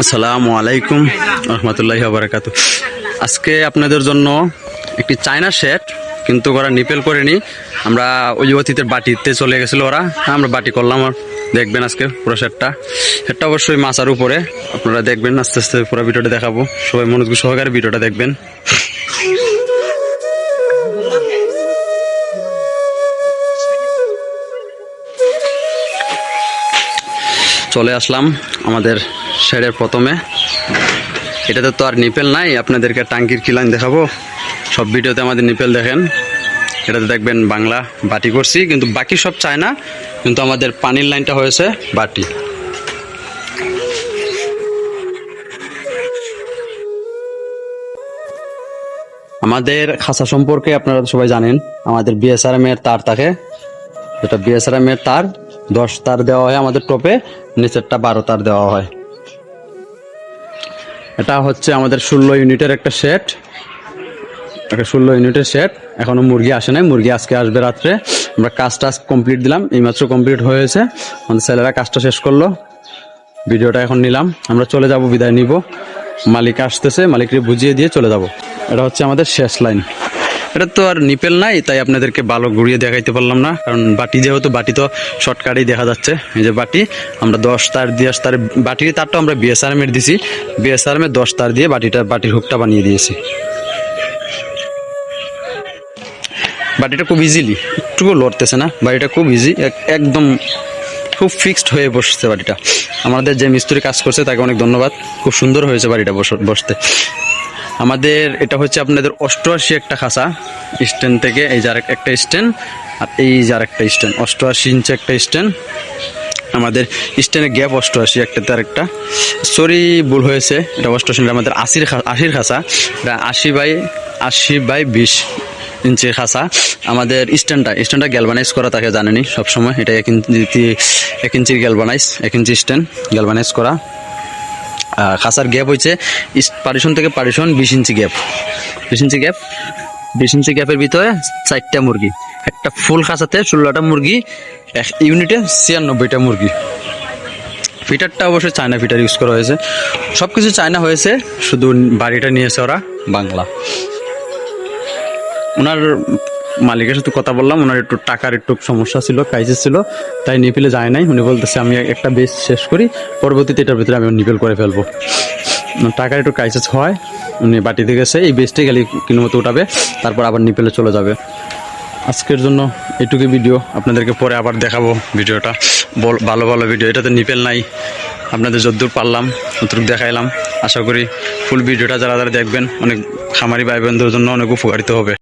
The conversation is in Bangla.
আসসালামু আলাইকুম রহমতুল্লাহ বারাকাত আজকে আপনাদের জন্য একটি চায়না সেট, কিন্তু ওরা নিপেল করেনি। আমরা ওই অতীতের বাটিতে চলে গেছিল ওরা। আমরা বাটি করলাম দেখবেন আজকে পুরো সেটটা। সেটটা অবশ্যই মাছার উপরে। আপনারা দেখবেন, আস্তে আস্তে পুরো ভিডিওটা দেখাবো। সবাই মনোযোগ সহকারে ভিডিওটা দেখবেন। চলে আসলাম আমাদের শেডের প্রথমে। এটাতে তো আর নিপেল নাই, আপনাদেরকে টাঙ্কির কিলান দেখাবো? সব ভিডিওতে আমাদের নিপেল দেখেন। এটাতে দেখবেন বাংলা বাটি করছি, কিন্তু বাকি সব চায় না, কিন্তু আমাদের পানির লাইনটা হয়েছে বাটি। আমাদের খাসা সম্পর্কে আপনারা সবাই জানেন, আমাদের বিএসআরএম এর তার থাকে যেটা বিএসআরএম এর তার দশ তার দেওয়া হয় আমাদের টপে, নিচেরটা বারো তার দেওয়া হয়। এটা হচ্ছে আমাদের ষোলো ইউনিটের একটা সেট। একটা ষোলো ইউনিটের সেট। এখনও মুরগি আসে নাই। মুরগি আজকে আসবে রাত্রে। আমরা কাজ টাজ কমপ্লিট দিলাম। এইমাত্র কমপ্লিট হয়েছে। আমাদের ছেলেরা কাজটা শেষ করল। ভিডিওটা এখন নিলাম। আমরা চলে যাব, বিদায় নিব। মালিক আসতেছে। মালিককে বুঝিয়ে দিয়ে চলে যাব। এটা হচ্ছে আমাদের শেষ লাইন। এটা তো আর নিপেল নাই, তাই আপনাদেরকে ভালো ঘুরিয়ে দেখাইতে পারলাম না, কারণ বাটি যেহেতু, বাটি তো শর্টকাটেই দেখা যাচ্ছে। এই যে বাটি, আমরা দশ তার দিয়ে তার বাটির তারটা আমরা বিএসআরএম এর দিছি। বিএসআরএম এর দশ তার দিয়ে বাটিটা, বাটির হুকটা বানিয়ে দিয়েছি। বাটিটা খুব ইজিলি একটুকু লড়তেছে না বাড়িটা খুব ইজি একদম খুব ফিক্সড হয়ে বসছে বাড়িটা আমাদের যে মিস্ত্রি কাজ করছে, তাকে অনেক ধন্যবাদ। খুব সুন্দর হয়েছে বাড়িটা বস- বসতে। আমাদের, এটা হচ্ছে আপনাদের অষ্টআশি একটা খাসা স্ট্যান্ড থেকে এই যে আরেক- একটা স্ট্যান্ড আর এই যে আরেকটা স্ট্যান্ড, অষ্টআশি ইঞ্চি একটা স্ট্যান্ড। আমাদের স্ট্যান্ডের গ্যাপ অষ্টআশি একটাতে আরেকটা সরি ভুল হয়েছে, এটা অষ্টআশি আমাদের আশির আশির খাসা এটা আশি বাই আশি বাই বিশ ইঞ্চির খাসা আমাদের স্ট্যান্ডটা স্ট্যান্ডটা গ্যালভানাইজ করা তাকে জানেনি সবসময়। এটা এক ইঞ্চি, এক ইঞ্চির গ্যালভানাইজ এক ইঞ্চি স্ট্যান্ড গ্যালভানাইজ করা। খাসার গ্যাপ হয়েছে পারিশন থেকে পারিশন বিশ ইঞ্চি গ্যাপ। বিশ ইঞ্চি গ্যাপ, বিশ ইঞ্চি গ্যাপের ভিতরে চারটা মুরগি। একটা ফুল খাসাতে ষোলোটা মুরগি, এক ইউনিটে ছিয়ানব্বইটা মুরগি। ফিটারটা অবশ্যই চায়না ফিটার ইউজ করা হয়েছে। সব কিছু চায়না হয়েছে, শুধু বাড়িটা নিয়েছে ওরা, বাংলা। ওনার মালিকের সাথে কথা বললাম, ওনার একটু টাকার একটু সমস্যা ছিল ক্রাইসিস ছিল, তাই নিপিলে যায় নাই। উনি বলতেছে, আমি একটা বেস শেষ করি, পরবর্তীতে এটার ভিতরে আমি নিপেল করে ফেলব। টাকার একটু ক্রাইসিস হয়, উনি বাটিতে গেছে, এই বেসটাই গেলে কিনো মতো উঠাবে, তারপর আবার নিপেলে চলে যাবে। আজকের জন্য এটুকু ভিডিও আপনাদেরকে পরে আবার দেখাবো ভিডিওটা। ভালো ভালো ভিডিও এটাতে নিপেল নাই, আপনাদের যদ্দূর পারলাম ততটুকু দেখাইলাম। আশা করি ফুল ভিডিওটা যারা যারা দেখবেন, অনেক খামারি ভাই বোনদের জন্য অনেক উপকারিত হবে।